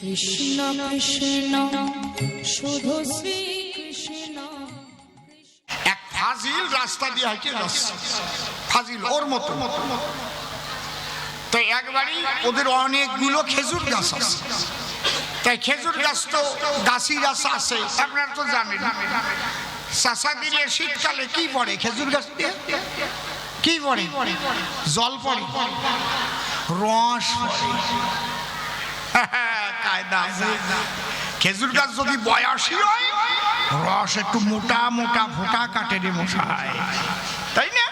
কৃষ্ণ কৃষ্ণ, শুধু শ্রী কৃষ্ণ এক ফাজিল রাস্তা দিয়ে হাঁটে যাচ্ছে ফাজিল ওর মতো। তো একবারই ওদের অনেকগুলো খেজুর গাছ আছে। তাই খেজুর গাছ তো গাছি গাছ আছে, আপনারা তো জানেন। চাষা শীতকালে কি পড়ে খেজুর গাছ দিয়ে? কি পড়ে? জল পড়ে। রস পড়ে। খেজুর গাছ যদি বয়সী হয়, রস একটু মোটা মোটা ফোটা কাটে রে মশাই। তাই না?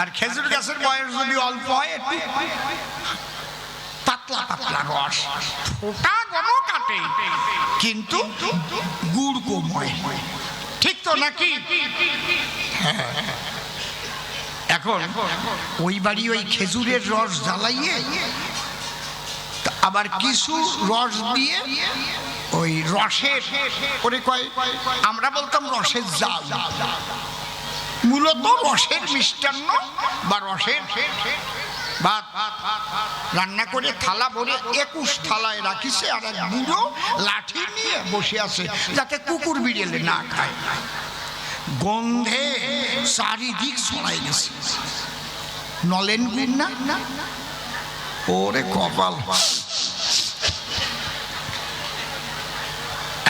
আর খেজুর গাছের বয়স যদি অল্প হয়, একটু পাতলা পাতলা রস, ফোটা কাটে। কিন্তু গুড় কম ঠিক তো নাকি? হ্যাঁ। এখন ওই বাড়ি ওই খেজুরের রস জ্বালাইয়ে আবার কিছু রস দিয়ে ওই রসের ওরে কয়, আমরা বলতাম রসের জাল। মূলত রসের মিষ্টান্ন বা রসের ভাত। রান্না করে থালা ভরে একুশ থালায় রাখিছে আর এক বুড়ো লাঠি নিয়ে বসে আছে যাতে কুকুর বিড়েলে না খায়। গন্ধে চারিদিক ছড়াই গেছে। নলেন গুণ না? ওরে কপাল।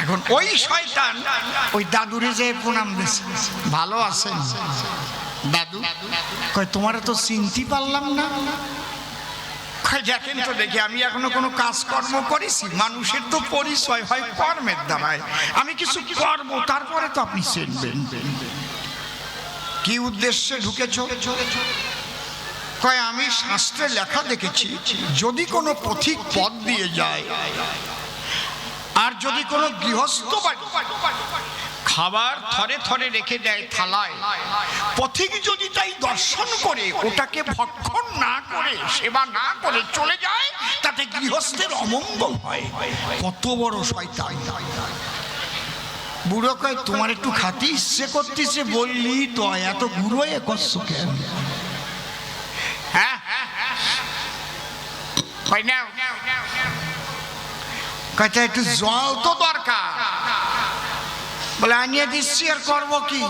এখন ওই শয়তান, ওই দাদুরে যে প্রণাম ভালো আছেন দাদু? কয়, তোমার তো চিনতে পারলাম না। দেখেন তো দেখি, আমি এখনও কোনো কাজকর্ম করেছি। মানুষের তো পরিচয় হয় কর্মের দ্বারায় আমি কিছু করব, তারপরে তো আপনি চিনবেন। কি উদ্দেশ্যে ঢুকেছ? কয় আমি শাস্ত্রে লেখা দেখেছি, যদি কোনো পথিক পথ দিয়ে যায়, আর যদি কোনো গৃহস্থ খাবার থরে থরে রেখে দেয় থালায়, পথিক যদি তাই দর্শন করে, ওটাকে ভক্ষণ না করে, সেবা না করে চলে যায়, তাতে গৃহস্থের অমঙ্গল হয়। কত বড় শয়তান। বুড়ো কয়, তোমার একটু খাতে ইচ্ছে করতেছে, বললি তো এত বুড়ো এ করছ কেন হ্যাঁ কয় নাও কয়টা একটু জল তো দরকার বলে আনিয়ে দিচ্ছি আর করব কি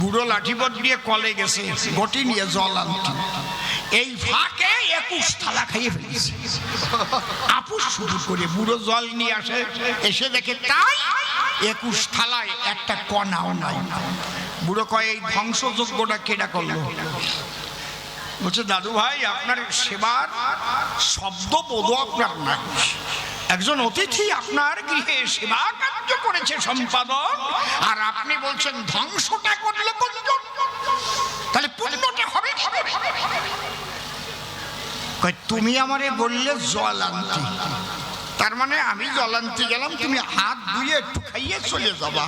বুড়ো লাঠিপট দিয়ে কলে গেছে গটি নিয়ে জল আনতে এই ফাঁকে একুশ থালা খাইয়ে ফেলেছে আপুস শুরু করে বুড়ো জল নিয়ে আসে এসে দেখে তাই একুশ থালায় একটা কণাও নাই বুড়ো কয় এই ধ্বংসযজ্ঞটা কেডা করল বলছে, দাদু ভাই, আপনার সেবার শব্দ বোধ আপনার নাই। একজন অতিথি আপনার গৃহে সেবা কার্য করেছে সম্পাদক, আর আপনি বলছেন, ধ্বংসটা করলে তাহলে পুণ্যটা হবে তুমি আমারে বললে জল আনতে। তার মানে আমি জল আনতে গেলাম, তুমি হাত ধুয়ে একটু খাইয়ে চলে যাবা।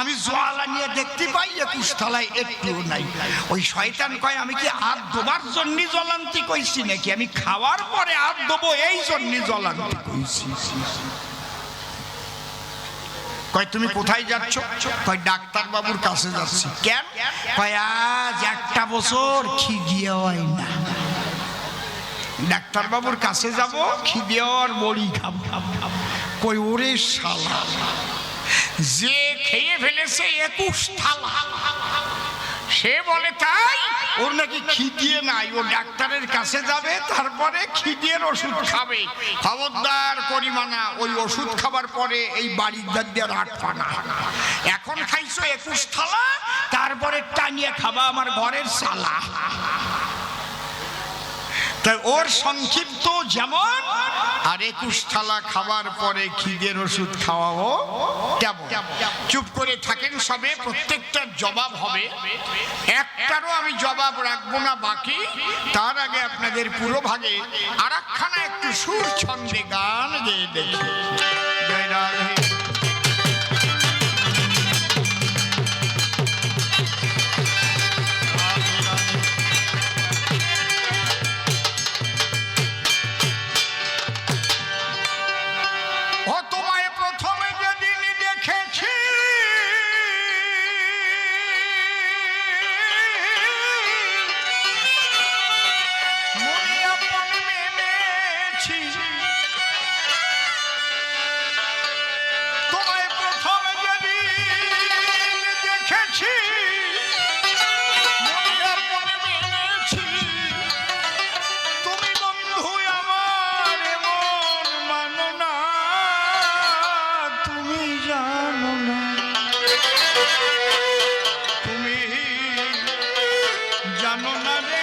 আমি জল আনিয়ে দেখতে পাই একুশ থালায় একটু নাই। ওই শয়তান কয়, আমি কি হাত ধোবার জন্য জল আনতে কইছি নাকি? আমি খাওয়ার পরে হাত ধোবো, এই জন্য জল আনতে কইছি। কয়, তুমি কোথায় যাচ্ছ? কয় ডাক্তার বাবুর কাছে যাচ্ছি। কেন? কয়, আজ একটা বছর খিদিয়ে হয় না। ডাক্তারবাবুর কাছে যাব, খিদে বড়ি খাব। কই ওরে শালা, যে খেয়ে ফেলেছে একুশ থালা। সে বলে, তাই? ওর নাকি খিদিয়ে নাই, ও ডাক্তারের কাছে যাবে, তারপরে খিদিয়ের ওষুধ খাবে। খবরদার পরিমাণা, ওই ওষুধ খাবার পরে এই বাড়ির দাদিয়ার আট পানা। এখন খাইছো একুশ থালা, তারপরে টানিয়ে খাবা আমার ঘরের সালা তাই ওর সংক্ষিপ্ত যেমন, আর একুশ থালা খাবার পরে খিদের ওষুধ খাওয়াবো তেমন। চুপ করে থাকেন সবে প্রত্যেকটার জবাব হবে। একটারও আমি জবাব রাখব না, বাকি তার আগে আপনাদের পুরো ভাগে আর একটু সুর ছন্দে গান গেয়ে দেখি। Hernández.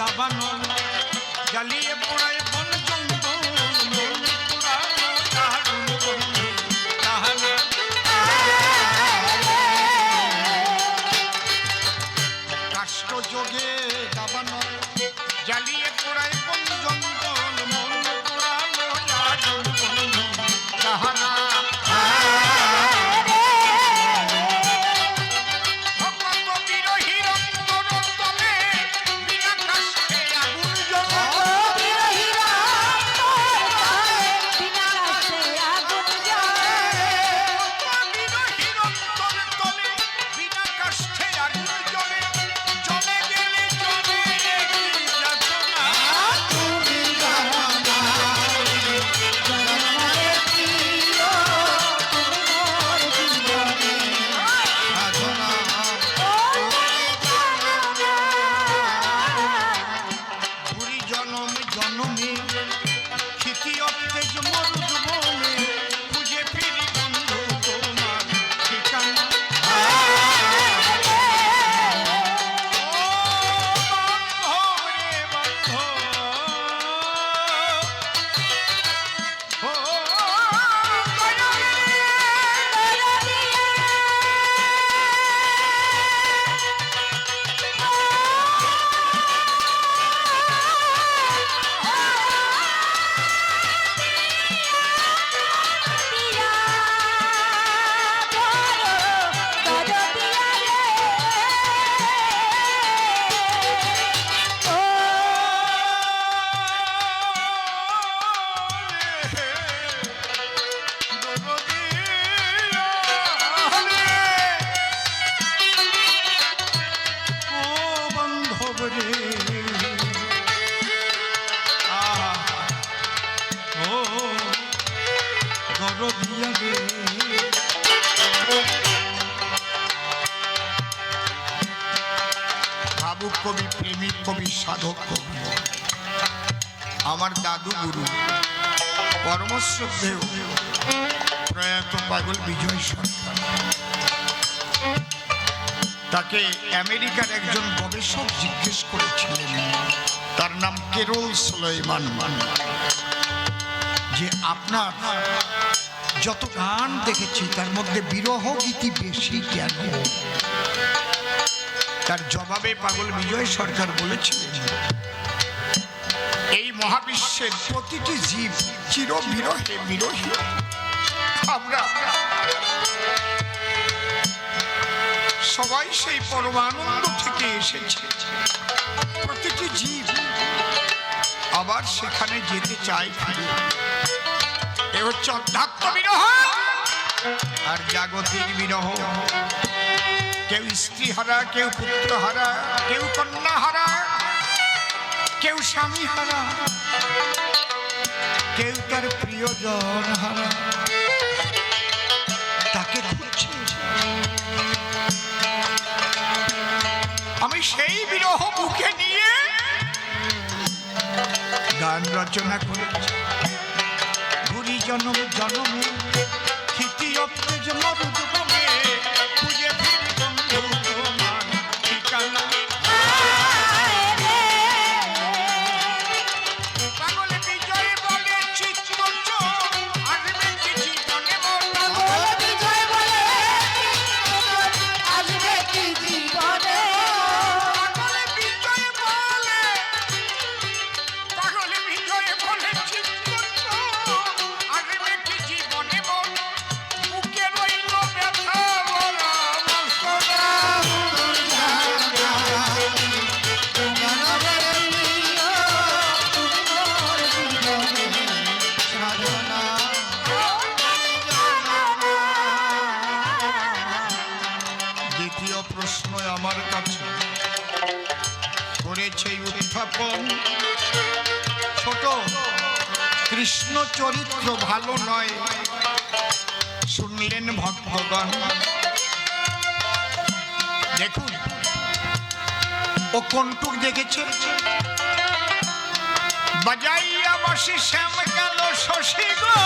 যোগে দাবানো জ্বালিয়ে পোড়ায় পরমশ্রদ্ধেয় প্রয়াত পাগল বিজয় সরকার তাকে আমেরিকার একজন গবেষক জিজ্ঞেস করেছিলেন, তার নাম কেরল সুলাইমান যে আপনার যত গান দেখেছি, তার মধ্যে বিরহ গীতি বেশি কেন? তার জবাবে পাগল বিজয় সরকার বলেছিলেন, এই মহাবিশ্বের প্রতিটি জীব চির বিরহে। বিরহী আমরা সবাই সেই পরমানন্দ থেকে এসেছে। প্রতিটি জীব আবার সেখানে যেতে চায় ফিরে। এ হচ্ছে অধ্যাত্ম বিরহ আর জাগতিক বিরহ। কেউ স্ত্রী হারা কেউ পুত্র হারা কেউ কন্যা হারা কেউ স্বামী হারা, কেউ তার প্রিয়জন হারা। তাকে খুঁজছে আমি সেই বিরহ বুকে নিয়ে গান রচনা করেছি। ঘুরি জনম জনমে ক্ষিতি অপ্তেজ মরুদ উত্থাপন ছোট, কৃষ্ণ চরিত্র ভালো নয়, শুনলেন ভক্তগণ। দেখুন, ও কোনটুক দেখেছে? বাজাইয়া বসি শ্যাম গেল শশী গো।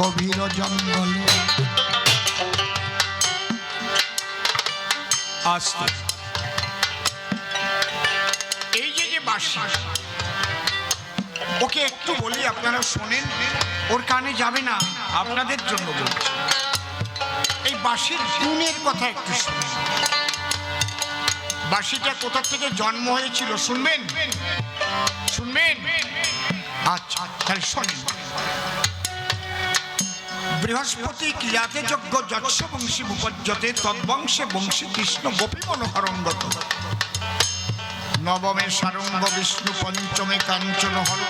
গভীর জঙ্গলে। এই যে যে বাসি, ওকে একটু বলি, আপনারা শোনেন, ওর কানে যাবে না, আপনাদের জন্য বলছি। এই বাঁশির গুণের কথা একটু শুনুন। বাঁশিটা কোথা থেকে জন্ম হয়েছিল, শুনবেন? শুনবেন? আচ্ছা তাহলে শোনেন। বৃহস্পতি ক্রিয়াতে যজ্ঞ যৎস বংশী উপজ্যতে তদ্বংশে বংশী কৃষ্ণ গোপী মনোহরঙ্গত। নবমে সারঙ্গ বিষ্ণু পঞ্চমে কাঞ্চন হর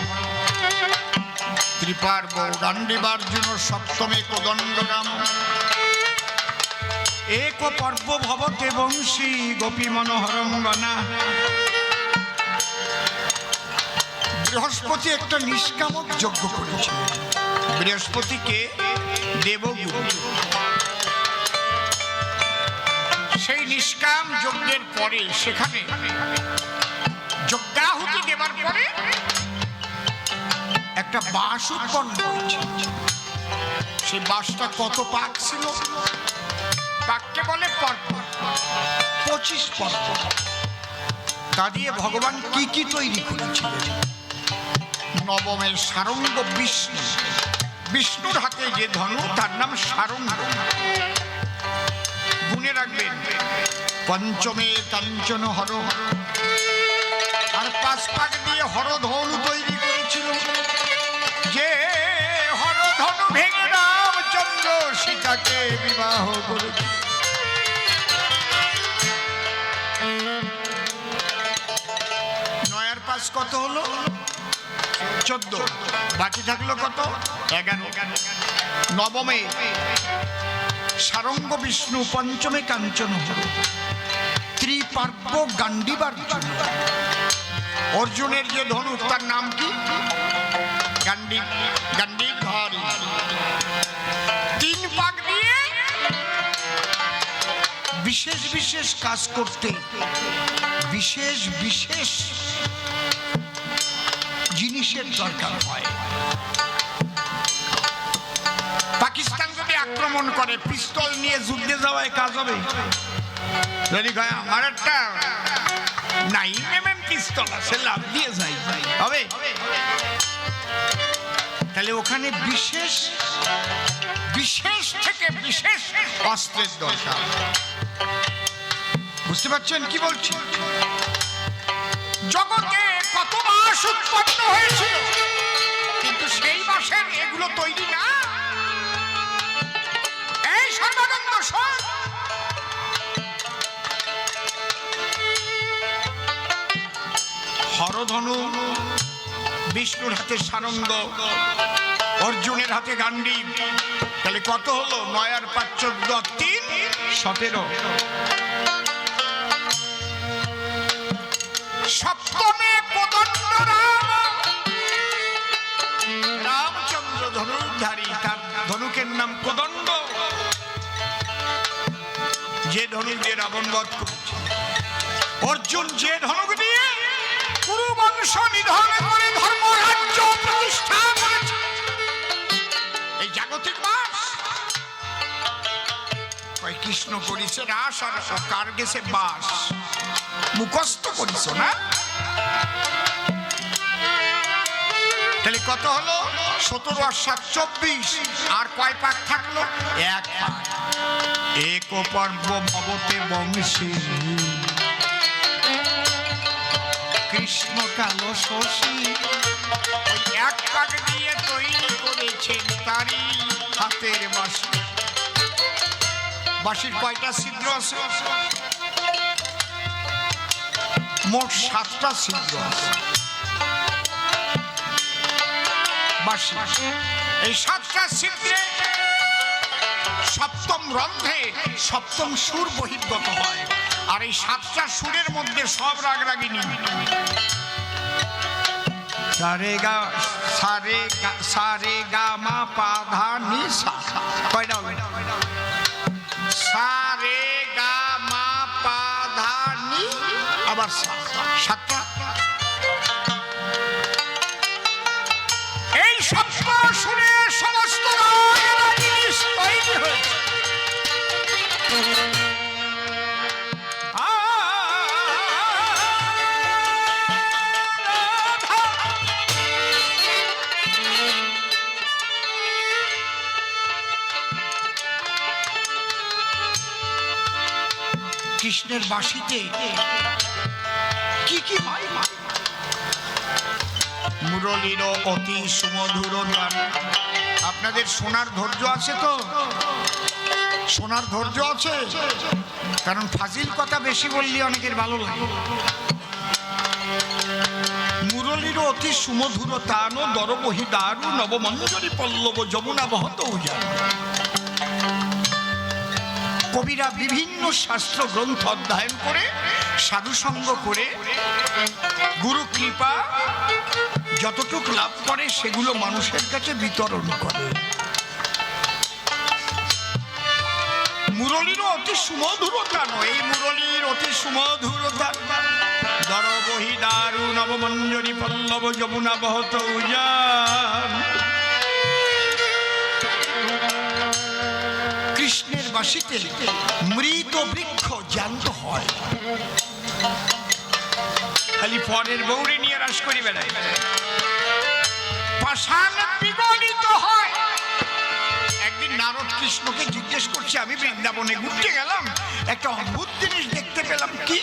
ত্রিপার গৌরাণ্ডিবার্জুন সপ্তমে কোদণ্ড রাম এক পর্ব ভবতে বংশী গোপী মনোহরঙ্গনা। বৃহস্পতি একটা নিষ্কামক যজ্ঞ করেছিল বৃহস্পতিকে সেই নিষ্কাম যজ্ঞের পরে সেখানে যজ্ঞাহুতি দেবার পরে একটা বাঁশ উৎপন্ন হয়েছে। সেই বাঁশটা কত পাক ছিল? পাককে বলে পর্ব। পঁচিশ পর্ব। তা দিয়ে ভগবান কি কি তৈরি করেছিলেন? নবমের সারঙ্গ বিষ্ণু। বিষ্ণুর হাতে যে ধনু, তার নাম সারঙ্গ। গুনে রাখবেন। পঞ্চমে কাঞ্চন হর। আর পাঁচ পাক দিয়ে হরধনু তৈরি করেছিল। যে হরধনু ভেঙে রামচন্দ্র সীতাকে বিবাহ করেছিল। নয়ার পাশ কত হলো? চোদ্দ। বাকি থাকল কত? এগারো। নবমে, সারঙ্গ বিষ্ণু পঞ্চমে কাঞ্চন ত্রিপার্ব গান্ডিবার অর্জুনের যে ধনু, তার নাম কি? গান্ডি গান্ডি ধরি তিন পাক দিয়ে বিশেষ বিশেষ কাজ করতে, বিশেষ বিশেষ জিনিসের দরকার হয়। পাকিস্তান যদি আক্রমণ করে, পিস্তল নিয়ে যুদ্ধে যাওয়ায় কাজ হবে। যদি আমার একটা নাইন এম এম পিস্তল আছে লাভ দিয়ে যাই। হবে? তাহলে ওখানে বিশেষ বিশেষ থেকে বিশেষ অস্ত্রের দরকার। বুঝতে পারছেন কি বলছি? মাস উৎপন্ন হয়েছিল। কিন্তু সেই মাসের এগুলো তৈরি না। এই সর্বানন্দ হরধনু বিষ্ণুর হাতে সানন্দ, অর্জুনের হাতে গান্ডি তাহলে কত হলো? নয়ার পাঁচ, চোদ্দ, তিন? সতেরো। যে ধনুক দিয়ে রাবণ বধ করেছে। অর্জুন যে ধনুক দিয়ে কুরু বংশ নিধন করে ধর্মরাজ্য প্রতিষ্ঠা করেছে। এই জাগতিক বাস কৃষ্ণ করিছে রাস আর কার গেছে বাস। মুখস্থ করিস না? তাহলে কত হলো? সতেরো আর সাত, চব্বিশ। আর কয় পাক থাকল? এক পাক। এক পর্ব ভবতে বংশী কৃষ্ণ কালো শশী এক পাক দিয়ে তৈরি করেছেন তারই হাতের বাসি বাসির কয়টা ছিদ্র আছে? মোট সাতটা ছিদ্র আছে। বাসি এই সাতটা ছিদ্রে রন্ধ্রে সপ্তম সুর বহির্গত হয়। আর এই সাতটা সুরের মধ্যে সব রাগ রাগিনী সারে গা, সারে সারে গা মা পা ধা নি সা। কয়টা সারে গা মা পা ধা নি আবার সা। কৃষ্ণের বাঁশিতে কি কি হয়? মুরলীর অতি সুমধুর গান। আপনাদের সোনার ধৈর্য আছে তো? সোনার ধৈর্য আছে? কারণ ফাজিল কথা বেশি বললে অনেকের ভালো লাগে। মুরলীর অতি সুমধুর তান দরবহি দারু নবমঞ্জরি পল্লব যমুনা বহত উজান। কবিরা বিভিন্ন শাস্ত্র গ্রন্থ অধ্যয়ন করে, সাধুসঙ্গ করে, গুরু কৃপা যতটুক লাভ করে, সেগুলো মানুষের কাছে বিতরণ করে। মুরলীর অতি সুমধুরতা নয়, এই মুরলীর অতি সুমধুরতা। দরবহি দারু নবমঞ্জরি পল্লব যমুনা বহত উজান। কৃষ্ণের মৃত বৃক্ষ জ্যান্ত হয়। খালি পরের বৌরে নিয়ে রাস করি বেড়ায় পাষাণ হয়। একদিন নারদ কৃষ্ণকে জিজ্ঞেস করছে, আমি বৃন্দাবনে ঘুরতে গেলাম, একটা অদ্ভুত জিনিস দেখতে পেলাম। কি?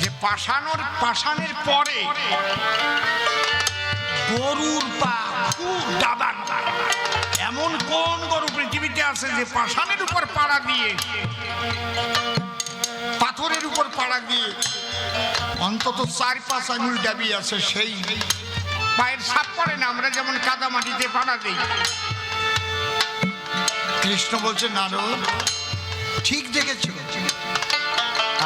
যে পাষাণর, পাষাণের পরে গরুর পা খুব দাবান এমন কোন গরু আছে যে পাষাণের উপর পাড়া দিয়ে, পাথরের উপর পাড়া দিয়ে অন্তত চার পাঁচ আঙুল দাবি আছে সেই পায়ের সাপ পড়ে না, আমরা যেমন কাদা মাটিতে পাড়া দিই। কৃষ্ণ বলছে, নারদ, ঠিক দেখেছ?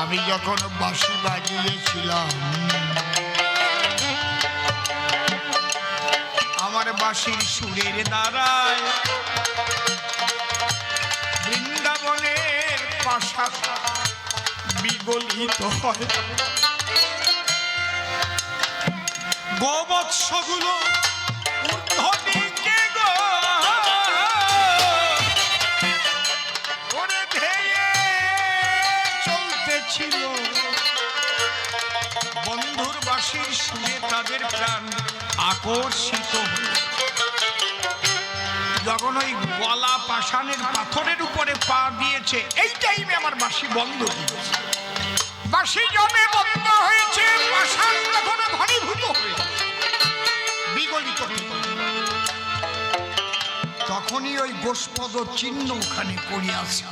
আমি যখন বাঁশি বাজিয়েছিলাম, আমার বাঁশির সুরের দ্বারায় বৃন্দাবনের বিগলিত হয়। গোবৎসগুলো চলতেছিল। বন্ধুর বাসির সুরে তাদের প্রাণ আকর্ষিত হল। যখন ওই গলা পাষাণের পাথরের উপরে পা দিয়েছে। এই টাইমে আমার বাসি বন্ধ দিয়েছে বাসি জমে বন্ধ হয়েছে ঘনীভূত বিগলিত তখনই ওই গোষ্পদ চিহ্ন ওখানে পড়িয়াছে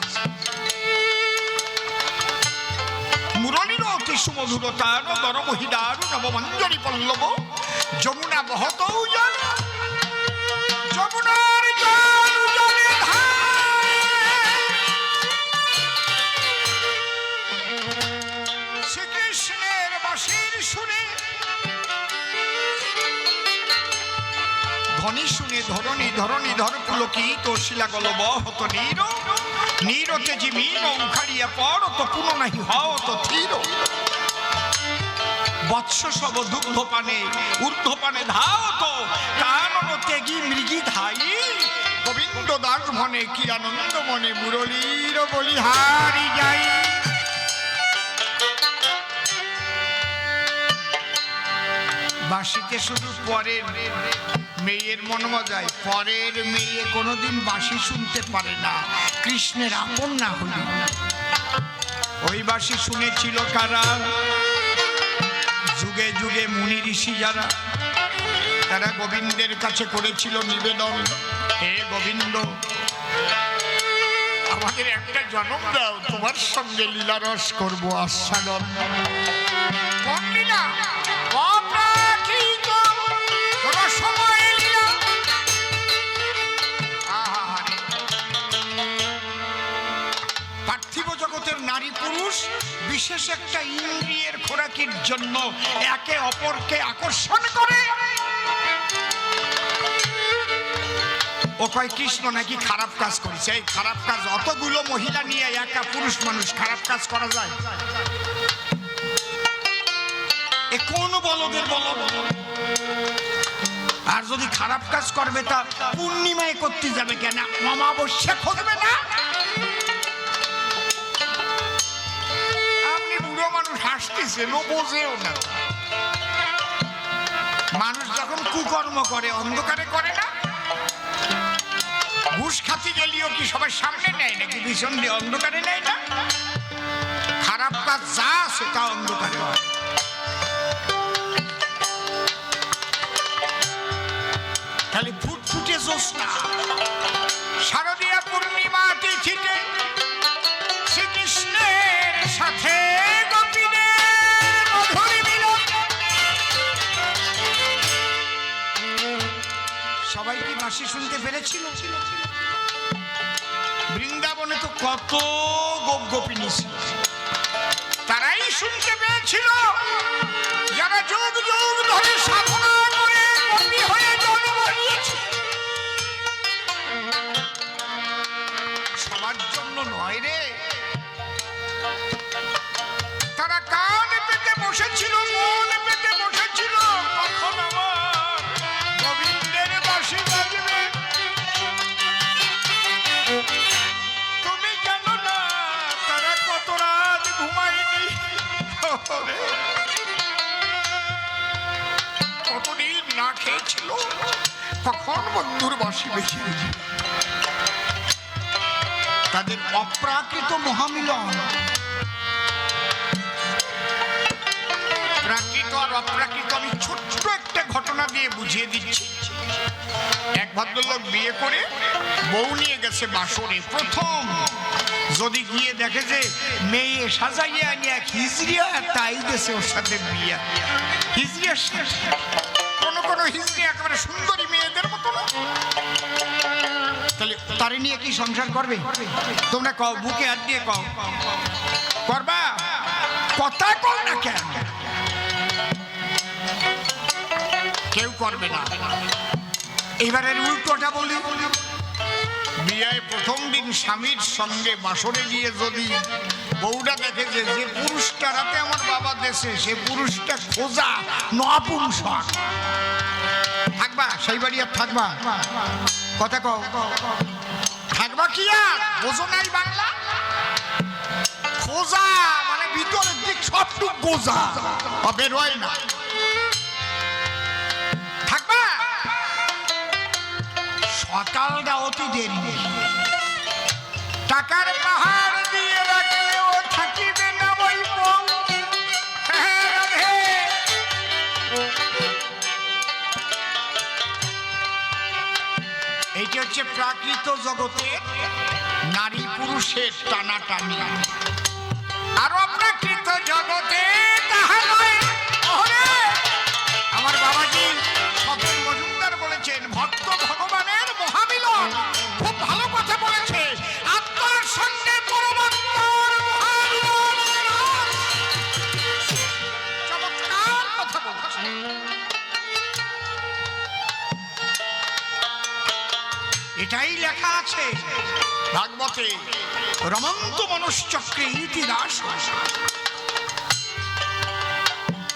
মুরলীর অতি সুমধুরতার দরমহিদার নবমঞ্জরি পল্লব, যমুনা বহত যমুনার ধ্বনি শুনে ধরণী ধরণী ধর পুলকিত শিলা গলব হত নীর। নীরতে জিমিন উখাড়িয়া পর, তো পুনঃ নাহি হও তো থির বৎস সব দুগ্ধ পানে ঊর্ধ্ব পানে ধাও তো কানন তেগি মৃগি ধাই গোবিন্দ দাস মনে কি আনন্দ মনে মুরলীর বলিহারি যাই। বাঁশিতে শুধু পরের মেয়ের মন মজায়, পরের মেয়ে কোনোদিন বাঁশি শুনতে পারে না। কৃষ্ণের আপন না হলে। ওই বাঁশি শুনেছিল কারা? যুগে যুগে মুনি ঋষি যারা, তারা গোবিন্দের কাছে করেছিল নিবেদন। হে গোবিন্দ, আমাদের একটা জন্ম দাও, তোমার সঙ্গে লীলারস করব আস্বাদন পুরুষ বিশেষ একটা ইন্দ্রিয়ের খোরাকির জন্য একে অপরকে আকর্ষণ করে। ও কয়, কৃষ্ণ নাকি খারাপ কাজ করেছে? এই খারাপ কাজ অতগুলো মহিলা নিয়ে একা পুরুষ মানুষ খারাপ কাজ করা যায়? এ কোন বলদের বলদ আর যদি খারাপ কাজ করবে তা পূর্ণিমায় করতে যাবে কেন? অমাবস্যা খুঁজবে না? ও বোঝেও না। মানুষ যখন কুকর্ম করে, অন্ধকারে করে না? ঘুষ খাতি গেলেও কি সবার সামনে নেয় নাকি? ভীষণ অন্ধকারে নেয় না? খারাপ কাজ যা সেটা অন্ধকারে হয়। খালি ফুটফুটে জ্যোৎস্না শারদীয় বাঁশি শুনতে পেরেছিল? বৃন্দাবনে তো কত গোপ গোপিনী ছিল। তারাই শুনতে পেয়েছিল। যারা যুগ যুগ ধরে সাধনা করে হয়ে জন্ম নিয়েছে সবার জন্য নয় রে। তারা কান পেতে বসেছিল। কখন বন্ধুর বাসি বেশি। তাদের অপ্রাকৃত মহামিলন। প্রাকৃত আর অপ্রাকৃত আমি ছোট্ট একটা ঘটনা দিয়ে বুঝিয়ে দিচ্ছি। এক ভদ্রলোক বিয়ে করে বউ নিয়ে গেছে বাসরে। প্রথম যদি গিয়ে দেখে যে মেয়ে সাজাইয়ে আনিয়া হিজড়িয়া তাই দেশে ওর সাথে বিয়ে। হিজড়িয়ার সাথে হিজড়ি একেবারে সুন্দরী মেয়েদের মতো তাহলে তারে নিয়ে কি সংসার করবে? তোমরা কও, বুকে হাত দিয়ে কও। করবা? কথা কও না কেন? কেউ করবে না। এবারের উল্টোটা বলি। বিয়ায় প্রথম দিন স্বামীর সঙ্গে বাসরে গিয়ে যদি বউটা দেখে যে যে পুরুষটা রাতে আমার বাবা দেশে, সে পুরুষটা খোঁজা নপুংসক। থাকবা আর থাকবা। কথা কও। থাকবা কি আর? বোঝো নাই বাংলা? মানে ভিতরের দিক সবটুক না। থাকবা? সকালটা অতি দেরি। টাকার পাহাড় হচ্ছে প্রাকৃত জগতের নারী পুরুষের টানাটানি। আর এটাই লেখা আছে, ভাগবতে রমন্ত মনুষ্যক্রে ইতিহাস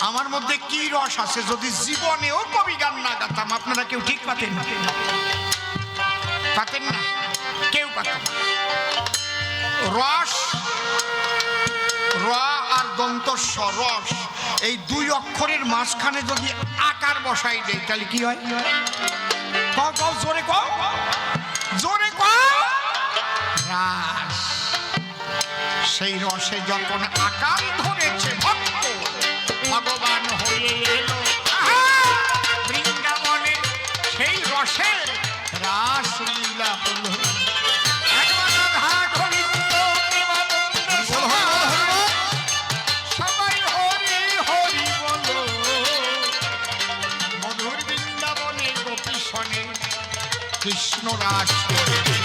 আমার মধ্যে কি রস আছে যদি জীবনেও কবি গান না গাতাম? আপনারা কেউ ঠিক পাতেন পাতেন না? কেউ পাতেন রস, র আর দন্তস্ব রস এই দুই অক্ষরের মাঝখানে যদি আকার বসাই দেয় তাহলে কি হয়? কও কও, জোরে কও। রাস সেই রসে যখন আকার ধরেছে ভক্ত, ভগবান হয়ে এলো বৃন্দাবনে। সেই রসের রাস লীলা হলো। কৃষ্ণ রাজ করে